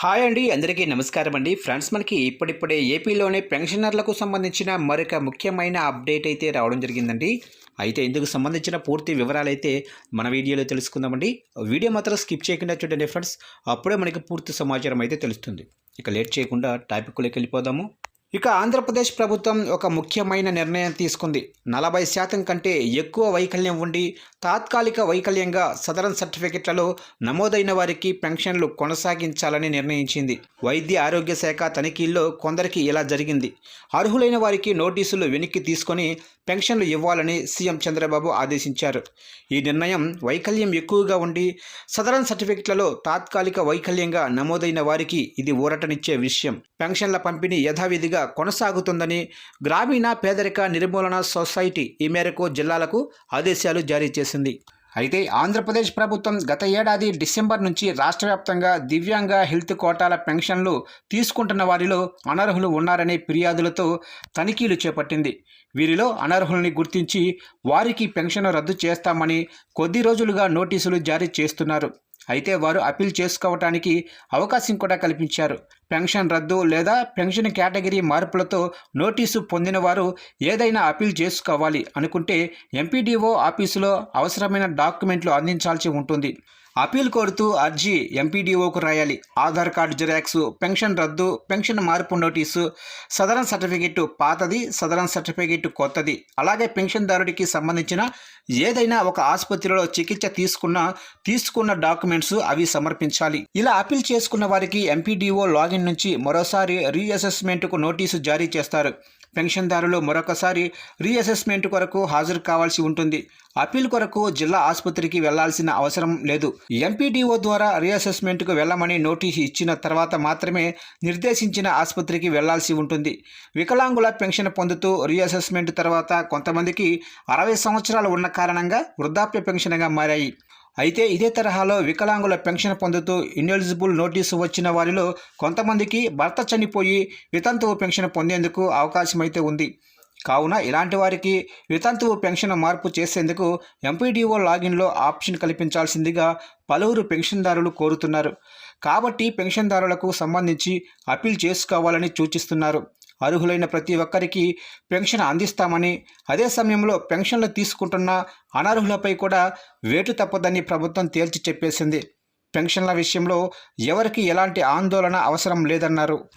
Hi అండి అందరికీ నమస్కారం అండి. ఫ్రెండ్స్ మనకి ఇప్పుడిప్పుడే ఏపీలోనే పెన్షనర్లకు సంబంధించిన మరొక ముఖ్యమైన అప్డేట్ అయితే రావడం జరిగిందండి. అయితే ఇందుకు సంబంధించిన పూర్తి వివరాలు అయితే మన వీడియోలో తెలుసుకుందామండి. వీడియో మాత్రం స్కిప్ చేయకుండా చూడండి ఫ్రెండ్స్. అప్పుడే మనకి పూర్తి సమాచారం అయితే తెలుస్తుంది. ఇక లేట్ చేయకుండా టాపిక్లోకి వెళ్ళిపోదాము. ఇక ఆంధ్రప్రదేశ్ ప్రభుత్వం ఒక ముఖ్యమైన నిర్ణయం తీసుకుంది. నలభై శాతం కంటే ఎక్కువ వైకల్యం ఉండి తాత్కాలిక వైకల్యంగా సదరన్ సర్టిఫికెట్లలో నమోదైన వారికి పెన్షన్లు కొనసాగించాలని నిర్ణయించింది. వైద్య ఆరోగ్య శాఖ తనిఖీల్లో కొందరికి ఇలా జరిగింది. అర్హులైన వారికి నోటీసులు వెనక్కి తీసుకొని పెన్షన్లు ఇవ్వాలని సీఎం చంద్రబాబు ఆదేశించారు. ఈ నిర్ణయం వైకల్యం ఎక్కువగా ఉండి సదరన్ సర్టిఫికెట్లలో తాత్కాలిక వైకల్యంగా నమోదైన వారికి ఇది ఊరటనిచ్చే విషయం. పెన్షన్ల పంపిణీ యథావిధిగా కొనసాగుతుందని గ్రామీణ పేదరిక నిర్మూలన సొసైటీ ఈ మేరకు జిల్లాలకు ఆదేశాలు జారీ చేసింది. అయితే ఆంధ్రప్రదేశ్ ప్రభుత్వం గత ఏడాది డిసెంబర్ నుంచి రాష్ట్ర వ్యాప్తంగా దివ్యాంగ హెల్త్ కోటాల పెన్షన్లు తీసుకుంటున్న వారిలో అనర్హులు ఉన్నారనే ఫిర్యాదులతో తనిఖీలు చేపట్టింది. వీరిలో అనర్హుల్ని గుర్తించి వారికి పెన్షన్ రద్దు చేస్తామని కొద్ది రోజులుగా నోటీసులు జారీ చేస్తున్నారు. అయితే వారు అప్పీల్ చేసుకోవటానికి అవకాశం కూడా కల్పించారు. పెన్షన్ రద్దు లేదా పెన్షన్ కేటగిరీ మార్పులతో నోటీసు పొందిన వారు ఏదైనా అప్పీల్ చేసుకోవాలి అనుకుంటే ఎంపీడీఓ ఆఫీసులో అవసరమైన డాక్యుమెంట్లు అందించాల్సి ఉంటుంది. అపీల్ కోరుతూ అర్జీ ఎంపీడీఓకు రాయాలి. ఆధార్ కార్డు జిరాక్స్ పెన్షన్ రద్దు పెన్షన్ మార్పు నోటీసు సదరన్ సర్టిఫికెట్ పాతది సదరన్ సర్టిఫికెట్ కొత్తది. అలాగే పెన్షన్దారుడికి సంబంధించిన ఏదైనా ఒక ఆసుపత్రిలో చికిత్స తీసుకున్న తీసుకున్న డాక్యుమెంట్స్ అవి సమర్పించాలి. ఇలా అపీల్ చేసుకున్న వారికి ఎంపీడీఓ లాగిన్ నుంచి మరోసారి రీఅసెస్మెంట్కు నోటీసు జారీ చేస్తారు. పెన్షన్దారులు మరొకసారి రీఅసెస్మెంట్ కొరకు హాజరు కావాల్సి ఉంటుంది. అప్పీల్ కొరకు జిల్లా ఆసుపత్రికి వెళ్ళాల్సిన అవసరం లేదు. ఎంపీడీఓ ద్వారా రీఅసెస్మెంట్కు వెళ్ళమని నోటీసు ఇచ్చిన తర్వాత మాత్రమే నిర్దేశించిన ఆసుపత్రికి వెళ్ళాల్సి ఉంటుంది. వికలాంగుల పెన్షన్ పొందుతూ రీఅసెస్మెంట్ తర్వాత కొంతమందికి అరవై సంవత్సరాలు ఉన్న కారణంగా వృద్ధాప్య పెన్షన్గా మారాయి. అయితే ఇదే తరహాలో వికలాంగుల పెన్షన్ పొందుతూ ఇన్ఎలిజిబుల్ నోటీసు వచ్చిన వారిలో కొంతమందికి భర్త చనిపోయి వితంతువు పెన్షన్ పొందేందుకు అవకాశమైతే ఉంది. కావున ఇలాంటి వారికి వితంతువు పెన్షన్ మార్పు చేసేందుకు ఎంపీడీఓ లాగిన్లో ఆప్షన్ కల్పించాల్సిందిగా పలువురు పెన్షన్దారులు కోరుతున్నారు. కాబట్టి పెన్షన్దారులకు సంబంధించి అప్పీల్ చేసుకోవాలని సూచిస్తున్నారు. అర్హులైన ప్రతి ఒక్కరికి పెన్షన్ అందిస్తామని అదే సమయంలో పెన్షన్లు తీసుకుంటున్న అనర్హులపై కూడా వేటు తప్పదని ప్రభుత్వం తేల్చి చెప్పేసింది. పెన్షన్ల విషయంలో ఎవరికి ఎలాంటి ఆందోళన అవసరం లేదన్నారు.